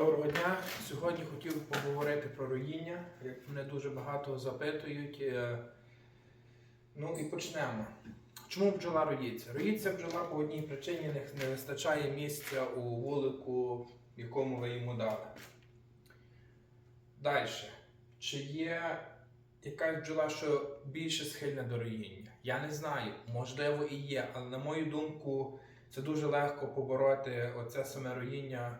Доброго дня. Сьогодні хотів поговорити про роїння. Як мене дуже багато запитують. е, Ну і почнемо. Чому бджола роїться? Роїться бджола по одній причині не вистачає місця у вулику, якому ви йому дали. Далі. Чи є якась бджола, що більше схильна до роїння? Я не знаю. Можливо, і є, але на мою думку, це дуже легко побороти оце саме роїння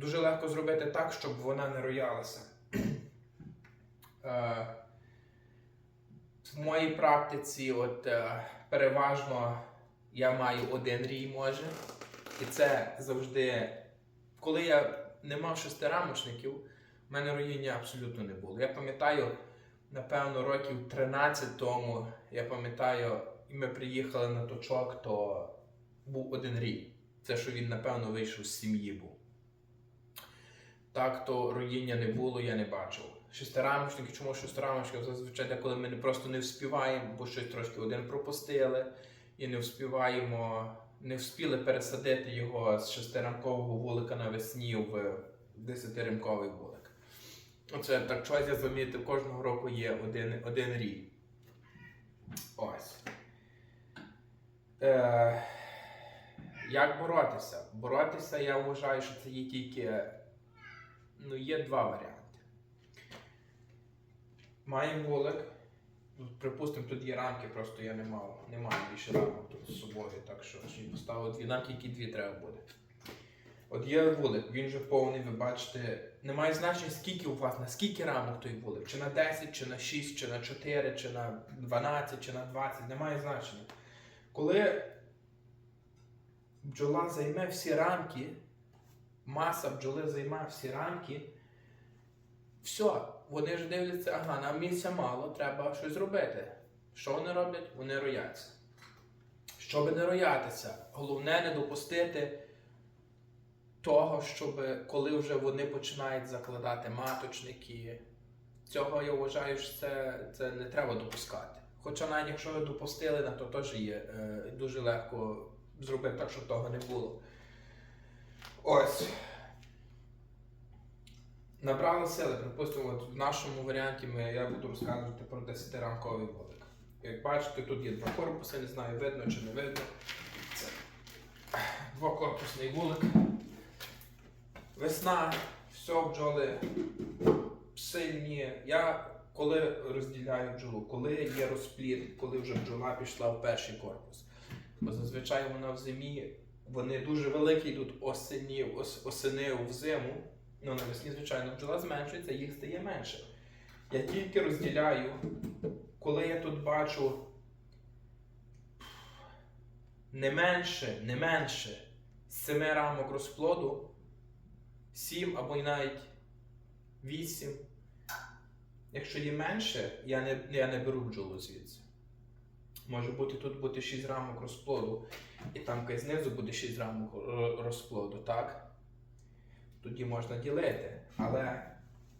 дуже легко зробити так, щоб вона не роялася. Е, В моїй практиці, от е, переважно я маю один рій може. І це завжди, коли я не мав шестирамочників, в мене роїння абсолютно не було. Я пам'ятаю, напевно, років 13 тому, я пам'ятаю, і ми приїхали на точок, то був один рій. Це що він, напевно, вийшов з сім'ї був. Так то роїння не було, я не бачив. Шестирамочники, чому шестирамочники? Зазвичай деколи ми просто не вспіваємо, бо щось трошки один пропустили і не вспіваємо, не вспіли пересадити його з шестирамкового вулика навесні в десятирамковий вулик. Оце так щось я замітив, кожного року є один, один рій. Ось. Е, як боротися? Боротися, я вважаю, що це є тільки ну, є два варіанти. Маємо вулик. Ну, Припустимо, тут є рамки, просто я не мав, не маю більше рамок тут з собою, так що поставив дві рамки, які дві треба буде. От є вулик, він вже повний, ви бачите, немає значення, скільки у вас, на скільки рамок той вулик, чи на 10, чи на 6, чи на 4, чи на 12, чи на 20, немає значення. Коли бджола займе всі рамки, маса бджоли займає всі рамки, все, вони ж дивляться, ага, нам місця мало, треба щось робити. Що вони роблять? Вони рояться. Щоб не роятися, головне не допустити того, щоб коли вже вони починають закладати маточники, цього я вважаю, що це, це не треба допускати. Хоча навіть якщо ви допустили, то теж є е, дуже легко зробити так, щоб того не було. Ось. Набрали сили, припустимо, от в нашому варіанті ми, я буду розказувати про 10-рамковий вулик. Як бачите, тут є два корпуси, не знаю, видно чи не видно. Це двокорпусний вулик. Весна, все, бджоли сильні. Я коли розділяю бджолу, коли є розплід, коли вже бджола пішла в перший корпус. Бо зазвичай вона в зимі, вони дуже великі йдуть осені, ос, осени в зиму. Ну, навесні, звичайно, бджола зменшується, їх стає менше. Я тільки розділяю, коли я тут бачу не менше, не менше семи рамок розплоду, сім або навіть вісім. Якщо є менше, я не, я не беру бджолу звідси. Може бути тут бути 6 рамок розплоду, і там кай знизу буде 6 рамок розплоду, так? Тоді можна ділити. Але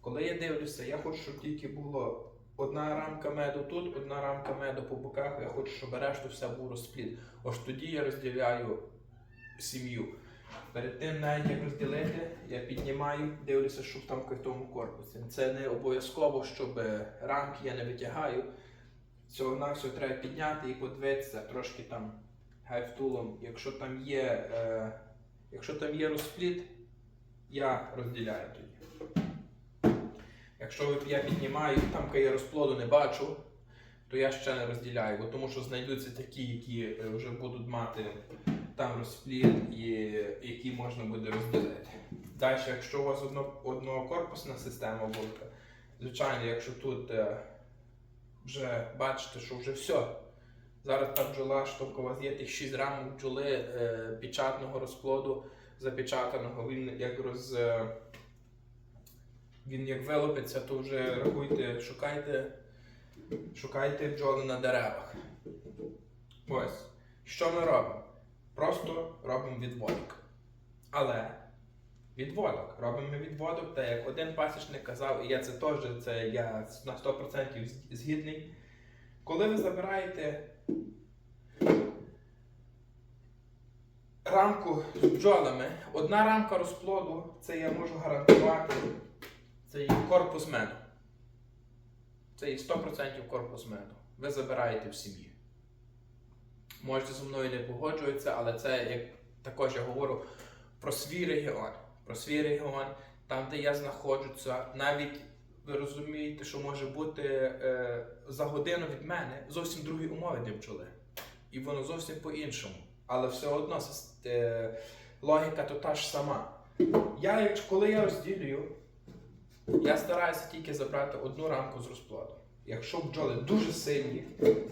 коли я дивлюся, я хочу, щоб тільки було одна рамка меду тут, одна рамка меду по боках, я хочу, щоб решту все був розплід. Ось тоді я розділяю сім'ю. Перед тим, навіть як розділити, я піднімаю, дивлюся, щоб там в тому корпусі. Це не обов'язково, щоб рамки я не витягаю. Цього на треба підняти і подивитися трошки там гайфтулом. Якщо там є, е, якщо там є розплід, я розділяю тоді. Якщо я піднімаю, і там я розплоду не бачу, то я ще не розділяю, бо тому що знайдуться такі, які е, вже будуть мати там розплід, і які можна буде розділити. Далі, якщо у вас одно, однокорпусна система вулика, звичайно, якщо тут е, вже бачите, що вже все. Зараз та бджола, вас є тих 6 рамок бджоли е, печатного розплоду запечатаного, він як роз. Е, він як вилупиться, то вже рахуйте, шукайте, шукайте бджоли на деревах. Ось. Що ми робимо? Просто робимо відводок. Але відводок. Робимо відводок, та як один пасічник казав, і я це теж це я на 100% згідний. Коли ви забираєте рамку з бджолами. Одна рамка розплоду, це я можу гарантувати, це є корпус меду. Це є 100% корпус меду. Ви забираєте в сім'ї. Можете зі мною не погоджуватися, але це як також я говорю про свій регіон. Про свій регіон, там, де я знаходжуся, навіть ви розумієте, що може бути е, за годину від мене зовсім другі умови для бджоли. І воно зовсім по-іншому. Але все одно е, логіка то та ж сама. Я, коли я розділюю, я стараюся тільки забрати одну рамку з розплоду. Якщо бджоли дуже сильні,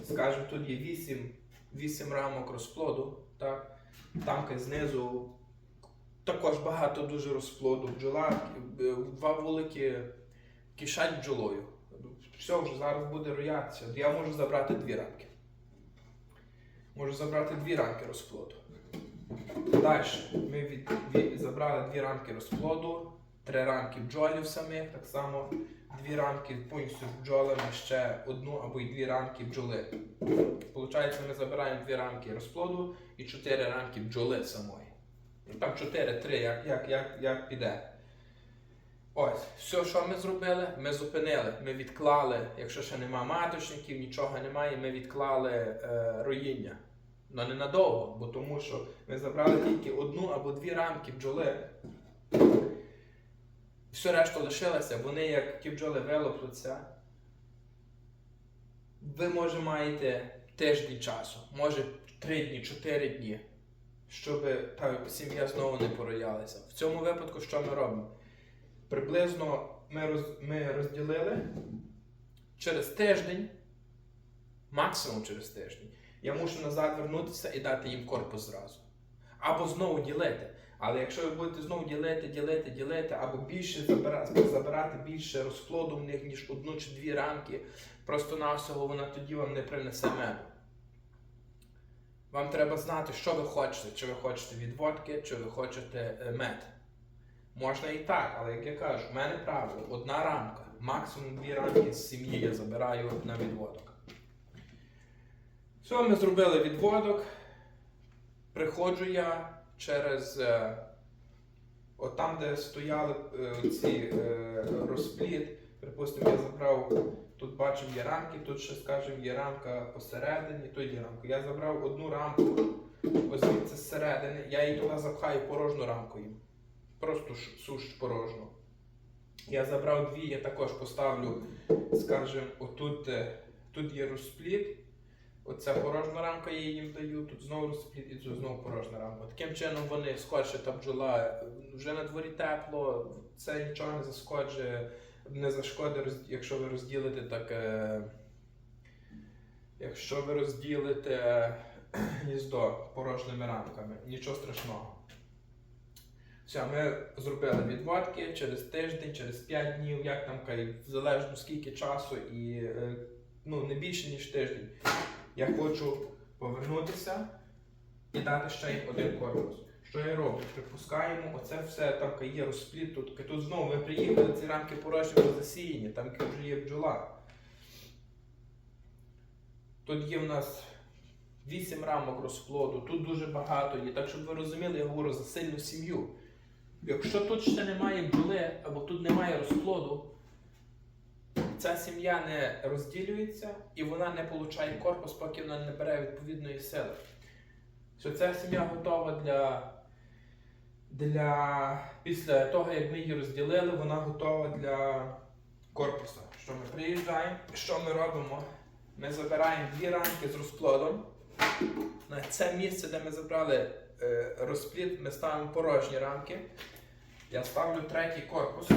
скажімо, тут є 8, 8 рамок розплоду, так, тамка знизу також багато дуже розплоду. Бджола, е, два вулики кишать бджолою. Все, вже зараз буде роятися. Я можу забрати дві рамки. Можу забрати дві рамки розплоду. Далі ми від, від- забрали дві рамки розплоду, три рамки бджолів самих, так само дві рамки повністю бджолами, ще одну або й дві рамки бджоли. Получається, ми забираємо дві рамки розплоду і чотири рамки бджоли самої. Ну, Там 4-3, як, як, як, як піде. Ось, все, що ми зробили, ми зупинили. Ми відклали, якщо ще нема маточників, нічого немає, ми відклали е, роїння. Ну не надовго, бо тому що ми забрали тільки одну або дві рамки бджоли. Все решту лишилося, вони як ті бджоли вилоплються. Ви може маєте тиждень часу, може 3 дні, 4 дні щоб сім'я знову не пороялася. В цьому випадку що ми робимо? Приблизно ми, роз, ми розділили через тиждень, максимум через тиждень, я мушу назад вернутися і дати їм корпус зразу. Або знову ділити. Але якщо ви будете знову ділити, ділити, ділити, або більше забирати, забирати більше розплоду в них, ніж одну чи дві рамки, просто-навсього вона тоді вам не принесе меду. Вам треба знати, що ви хочете. Чи ви хочете відводки, чи ви хочете е, мед. Можна і так, але як я кажу, в мене правило одна рамка, максимум дві рамки з сім'ї я забираю на відводок. Все, ми зробили відводок. Приходжу я через е, от там, де стояли е, ці розпліт. Припустимо, я забрав Тут бачимо є рамки, тут ще, скажімо, є рамка посередині, тут є рамка. Я забрав одну рамку ось звідси зсередини, я її туди запхаю порожню рамку їм. Просто суш порожню. Я забрав дві, я також поставлю, скажімо, отут е, тут є розпліт. Оця порожня рамка я їм даю, тут знову розпліт і тут знову порожня рамка. Таким чином вони скотче та бджола вже на дворі тепло, це нічого не заскоджує не зашкодить, якщо ви розділите так. Е, якщо ви розділите гніздо порожніми рамками, нічого страшного. Все, ми зробили відводки через тиждень, через 5 днів, як там залежно скільки часу і е, ну, не більше, ніж тиждень. Я хочу повернутися і дати ще один корпус. Що я роблю? Припускаємо, оце все там є розпліт. Тут, тут знову ми приїхали, ці рамки вже засіяні, там вже є бджола. Тут є в нас 8 рамок розплоду, тут дуже багато є. Так щоб ви розуміли, я говорю за сильну сім'ю. Якщо тут ще немає бджоли або тут немає розплоду, ця сім'я не розділюється і вона не отримує корпус, поки вона не бере відповідної сили. Що ця сім'я готова для, для. Після того, як ми її розділили, вона готова для корпусу. Що ми приїжджаємо, що ми робимо? Ми забираємо дві рамки з розплодом. На це місце, де ми забрали е, розплід, ми ставимо порожні рамки. Я ставлю третій корпус.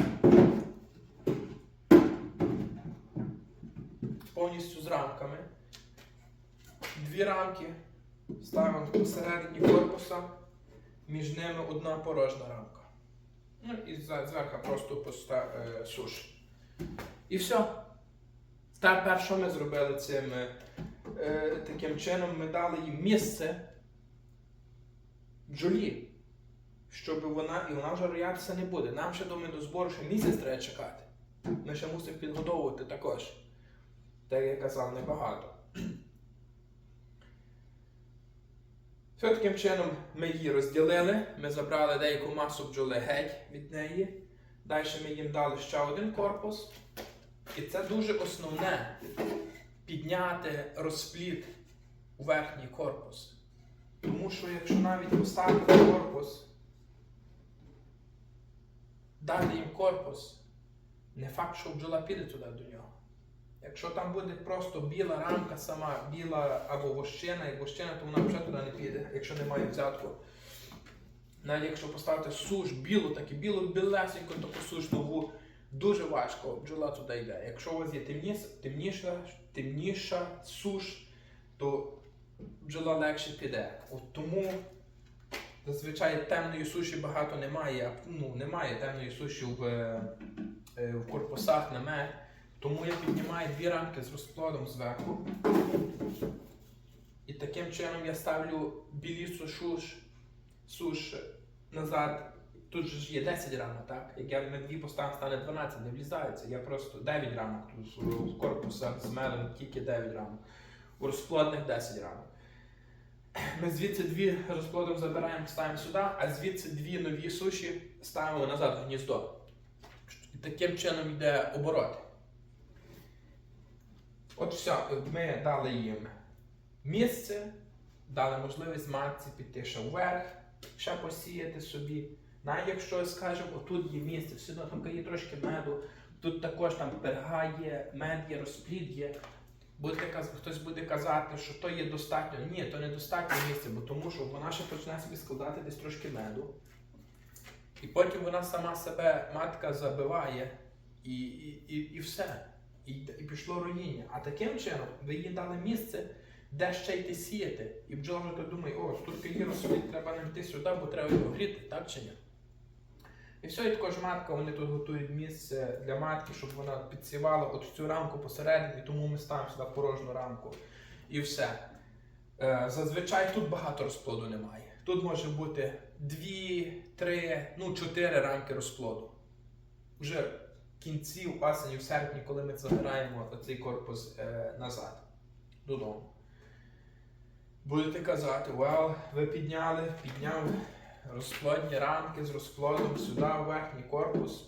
Повністю з рамками. Дві рамки ставимо посередині корпуса, між ними одна порожня рамка. Ну і зверху просто поста, е, суш. І все. Тепер що ми зробили цим е, таким чином? Ми дали їм місце бджолі, щоб вона і вона вже роятися не буде. Нам ще до медозбору ще місяць треба чекати. Ми ще мусимо підгодовувати також. Так я казав, небагато. Все таким чином ми її розділили, ми забрали деяку масу бджоли геть від неї. Далі ми їм дали ще один корпус. І це дуже основне підняти розпліт у верхній корпус. Тому що якщо навіть поставити корпус, дати їм корпус, не факт, що бджола піде туди до нього. Якщо там буде просто біла рамка сама, біла або вощина, як вощина, то вона вже туди не піде, якщо немає взятку. Навіть якщо поставити суш, білу, так білу, білесеньку, таку суш нову, дуже важко бджола туди йде. Якщо у вас є темніша, темніша, темніша суш, то бджола легше піде. От тому зазвичай темної суші багато немає. Ну, немає темної суші в, е, е, в корпусах на мед. Тому я піднімаю дві рамки з розплодом зверху. І таким чином я ставлю білісу суш, суш назад. Тут ж є 10 рамок, так? Як я на дві поставив, стане 12, не влізається. Я просто 9 рамок тут в корпусах з медом тільки 9 рамок. У розплодних 10 рамок. Ми звідси дві розплодом забираємо, ставимо сюди, а звідси дві нові суші ставимо назад в гніздо. І таким чином йде оборот. От все, ми дали їм місце, дали можливість матці піти ще вверх, ще посіяти собі. Навіть якщо скажемо, отут є місце, все одно там є трошки меду, тут також там перга є, мед є, розплід є. Будете, хтось буде казати, що то є достатньо. Ні, то не достатньо місця, бо тому що вона ще почне собі складати десь трошки меду. І потім вона сама себе матка забиває і, і, і, і все. І, і пішло руїння. А таким чином ви їй дали місце, де ще йти сіяти. І бджола вже думає, о, тут є розплід, треба нам йти сюди, бо треба його гріти, так чи ні? І все, і також матка, вони тут готують місце для матки, щоб вона підсівала от цю рамку посередині, тому ми ставимо сюди порожню рамку. І все. Е, Зазвичай тут багато розплоду немає. Тут може бути дві, три, ну чотири рамки розплоду. Вже кінці, в осені, в серпні, коли ми забираємо цей корпус е, назад додому. Будете казати, вау, ви підняли, підняв розплодні рамки з розплодом сюди, в верхній корпус.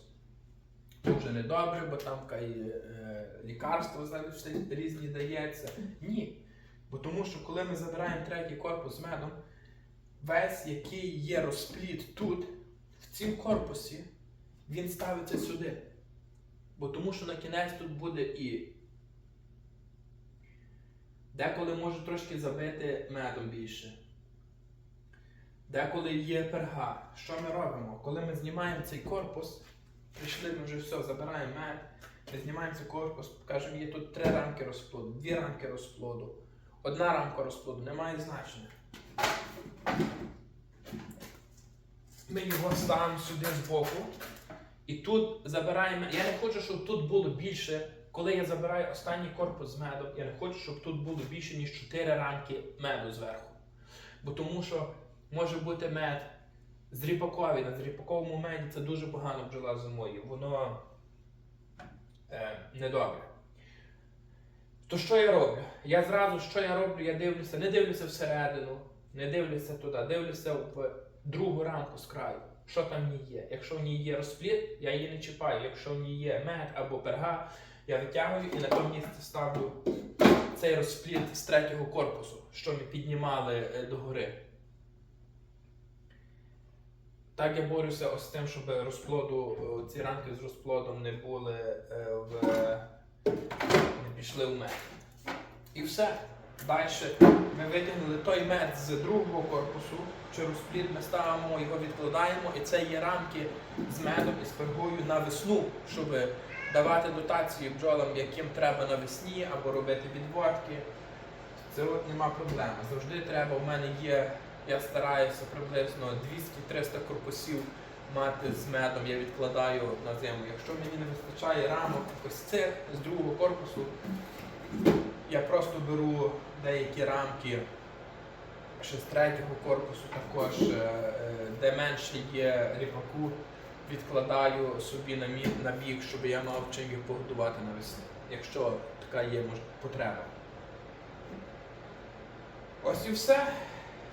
Дуже недобре, бо там кай, е, лікарства зараз різні дається. Ні. Бо тому що коли ми забираємо третій корпус з медом, весь, який є розплід тут, в цім корпусі, він ставиться сюди. Бо тому що на кінець тут буде і. Деколи можу трошки забити медом більше. Деколи є перга. Що ми робимо? Коли ми знімаємо цей корпус, прийшли ми вже все, забираємо мед, ми знімаємо цей корпус, кажемо, є тут три рамки розплоду, дві рамки розплоду, одна рамка розплоду, немає значення. Ми його ставимо сюди збоку. І тут забираємо. Я не хочу, щоб тут було більше. Коли я забираю останній корпус з медом, я не хочу, щоб тут було більше, ніж 4 рамки меду зверху. Бо тому що може бути мед з ріпакові. На ріпаковому меді це дуже погано бджола зимою. Воно е, недобре. То що я роблю? Я зразу, що я роблю, я дивлюся, не дивлюся всередину, не дивлюся туди, дивлюся в другу рамку з краю. Що там в є? Якщо в ній є розплід, я її не чіпаю. Якщо в ній є мед або перга, я витягую і на тому місці ставлю цей розплід з третього корпусу, що ми піднімали е, догори. Так я борюся ось з тим, щоб розплоду, е, ці рамки з розплодом не були е, в не пішли в мед. І все. Далі ми витягнули той мед з другого корпусу, чи розплід ми ставимо, його відкладаємо, і це є рамки з медом і з пергою на весну, щоб давати дотації бджолам, яким треба навесні, або робити відводки. Це от нема проблеми. Завжди треба. У мене є, я стараюся приблизно 200-300 корпусів мати з медом, я відкладаю на зиму. Якщо мені не вистачає рамок ось цих з другого корпусу, я просто беру деякі рамки ще з третього корпусу, також, е, е, де менше є ріпаку, відкладаю собі на, мі, на бік, щоб я мав чим їх погодувати навесні, якщо така є мож, потреба. Ось і все.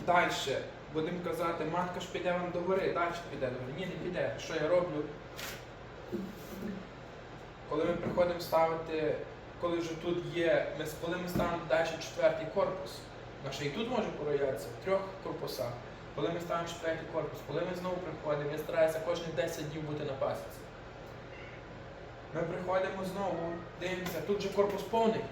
Далі, будемо казати, матка ж піде вам до гори, далі піде до гори. Ні, не піде. Що я роблю? Коли ми приходимо ставити, коли вже тут є, ми, коли ми ставимо далі четвертий корпус, наше і тут може проявлятися в трьох корпусах. Коли ми ставимо четвертий корпус, коли ми знову приходимо, я стараюся кожні 10 днів бути на пасіці. Ми приходимо знову, дивимося, тут же корпус повний.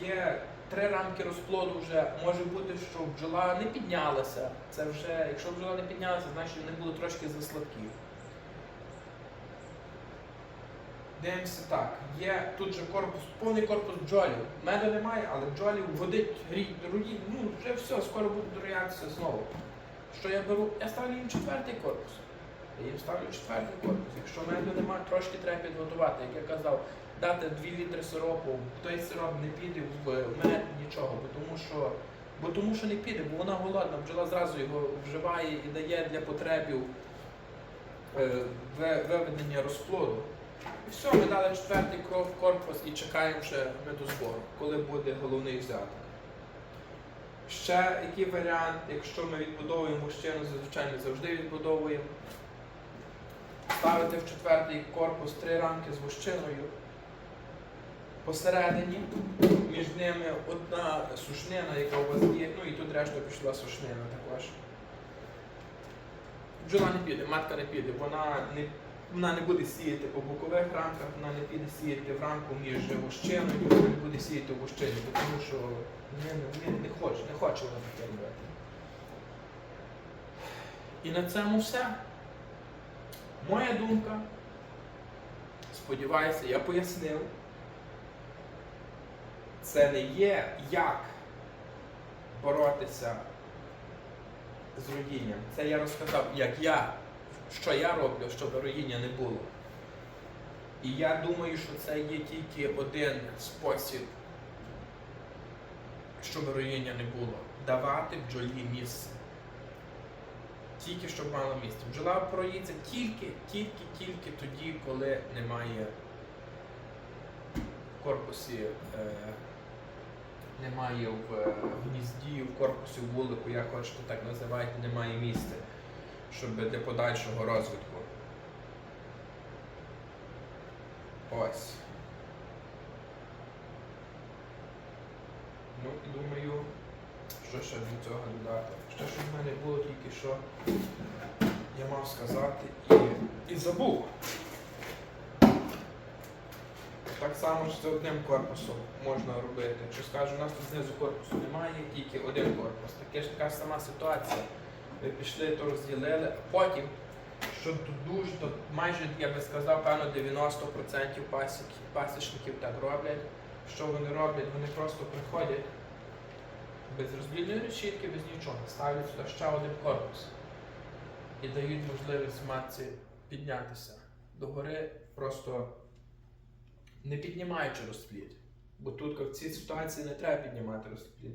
Є три рамки розплоду вже. Може бути, що бджола не піднялася. Це вже, якщо бджола не піднялася, значить вони були трошки заслабкі. Дивимося так. Є тут же корпус, повний корпус бджолів. Меду немає, але бджолів водить рій, руї, ну вже все, скоро будуть роятися знову. Що я беру? Я ставлю їм четвертий корпус. Я їм ставлю четвертий корпус. Якщо меду немає, трошки треба підготувати. Як я казав, дати 2 літри сиропу, той сироп не піде в мед, нічого, бо тому що. Бо тому що не піде, бо вона голодна, бджола зразу його вживає і дає для потребів е, виведення розплоду. І все, ми дали четвертий кров корпус і чекаємо ще медозбору, коли буде головний взяток. Ще який варіант, якщо ми відбудовуємо вощину, зазвичай завжди відбудовуємо. Ставити в четвертий корпус три рамки з вощиною. Посередині між ними одна сушнина, яка у вас є, ну і тут решта пішла сушнина також. Бджола не піде, матка не піде, вона не, вона не буде сіяти по бокових рамках, вона не піде сіяти в рамку між вощиною, вона не буде сіяти в вощині, тому що не, не, не хоче, не хоче вона таке робити. І на цьому все. Моя думка. Сподіваюся, я пояснив. Це не є як боротися з руїнням. Це я розказав, як я, що я роблю, щоб руїння не було. І я думаю, що це є тільки один спосіб, щоб руїння не було. Давати бджолі місце. Тільки щоб мало місце. Бджола проїться тільки, тільки, тільки тоді, коли немає в корпусі, е, немає в е, гнізді, в корпусі вулику, як хочете так називайте, немає місця, щоб для подальшого розвитку. Ось. Ну і думаю, що ще до цього додати. Що в мене було тільки що я мав сказати і, і забув. Так само ж з одним корпусом можна робити. Що скажу, у нас тут знизу корпусу немає, тільки один корпус. Таке ж така сама ситуація. Ви пішли, то розділили, а потім, що дуже, то майже, я би сказав, певно 90% пасік, пасічників так роблять. Що вони роблять? Вони просто приходять без розбільної решітки, без нічого, ставлять сюди ще один корпус і дають можливість матці піднятися догори, просто не піднімаючи розплід. Бо тут в цій ситуації не треба піднімати розплід.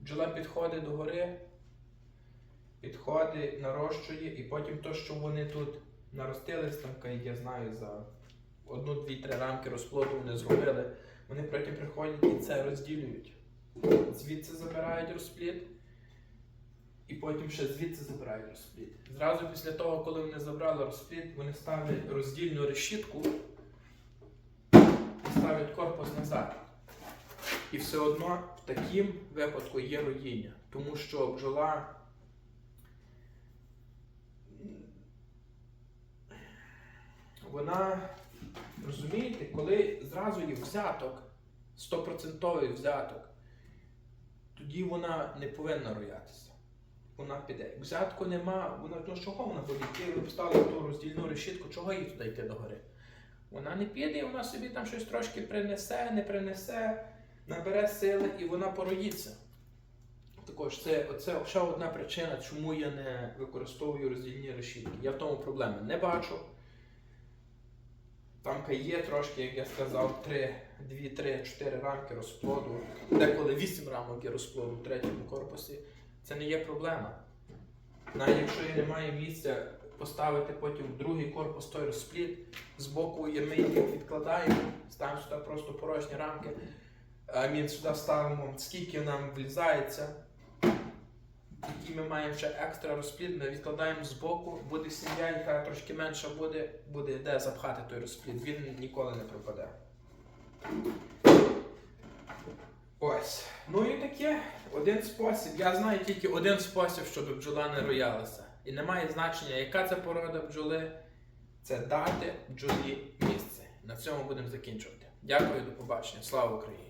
Бджола підходить до гори, підходить, нарощує, і потім то, що вони тут наростились, там, я знаю, за одну, дві, три рамки розплоду вони зробили, вони потім приходять і це розділюють. Звідси забирають розплід, і потім ще звідси забирають розплід. Зразу після того, коли вони забрали розплід, вони ставлять роздільну решітку і ставлять корпус назад. І все одно в таким випадку є роїння, тому що бджола. Вона, розумієте, коли зразу є взяток, 100% взяток, тоді вона не повинна роятися. Вона піде. Взятку нема, вона ну чого вона буде йти? Ви поставили ту роздільну решітку, чого їй туди йти до гори? Вона не піде, вона собі там щось трошки принесе, не принесе, набере сили і вона пороїться. Також це, це ще одна причина, чому я не використовую роздільні решітки. Я в тому проблеми не бачу. Там є трошки, як я сказав, 3, 2, 3, 4 рамки розплоду, деколи 8 рамок є розплоду в третьому корпусі. Це не є проблема. Навіть якщо немає місця поставити потім другий корпус той розплід, з боку ми їх відкладаємо, ставимо сюди просто порожні рамки, а сюди ставимо, скільки нам влізається. Який ми маємо ще екстра розплід, ми відкладаємо збоку, буде сім'я, яка трошки менша буде, буде де запхати той розплід. Він ніколи не пропаде. Ось. Ну і таке, один спосіб. Я знаю тільки один спосіб, щоб бджола не роялася. І немає значення, яка це порода бджоли. Це дати бджолі місце. На цьому будемо закінчувати. Дякую, до побачення. Слава Україні!